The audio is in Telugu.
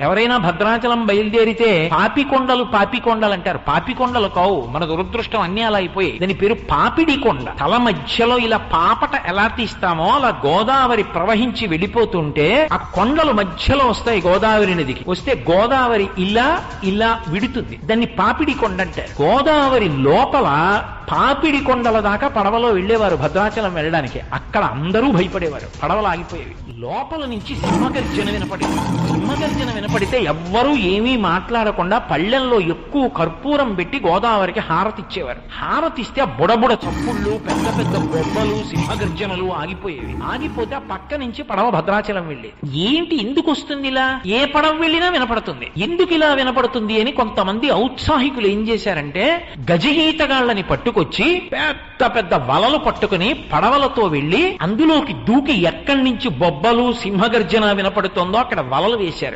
ఎవరైనా భద్రాచలం బయలుదేరితే పాపికొండలు పాపికొండలు అంటారు. పాపికొండలు కావు. మన దురదృష్టం అన్ని అలా అయిపోయి దాని పేరు పాపిడి కొండ. తల మధ్యలో ఇలా పాపట ఎలా తీస్తామో అలా గోదావరి ప్రవహించి వెళ్ళిపోతుంటే ఆ కొండలు మధ్యలో వస్తాయి గోదావరి నదికి. వస్తే గోదావరి ఇలా ఇలా విడుతుంది. దాన్ని పాపిడి కొండ అంటారు. గోదావరి లోపల పాపిడి కొండల దాకా పడవలో వెళ్ళేవారు భద్రాచలం వెళ్ళడానికి. అక్కడ అందరూ భయపడేవారు. పడవలు ఆగిపోయేవి. లోపల నుంచి సింహగర్జన వినపడేది. సింహగర్జన వినపడితే ఎవ్వరూ ఏమీ మాట్లాడకుండా పళ్ళెంలో ఎక్కువ కర్పూరం పెట్టి గోదావరికి హారతి ఇచ్చేవారు. హారతి ఇస్తే ఆ బుడబుడ చప్పుళ్ళు పెద్ద పెద్ద బొబ్బలు సింహగర్జనలు ఆగిపోయేవి. ఆగిపోతే ఆ పక్క నుంచి పడవ భద్రాచలం వెళ్ళేది. ఏంటి ఎందుకు వస్తుంది ఇలా? ఏ పడవ వెళ్ళినా వినపడుతుంది. ఎందుకు ఇలా వినపడుతుంది అని కొంతమంది ఔత్సాహికులు ఏం చేశారంటే గజహీతగాళ్ళని పట్టుకొచ్చి పెద్ద పెద్ద వలలు పట్టుకుని పడవలతో వెళ్ళి అందులోకి దూకి ఎక్కడి నుంచి బొబ్బలు సింహగర్జన వినపడుతోందో అక్కడ వలలు వేశారు.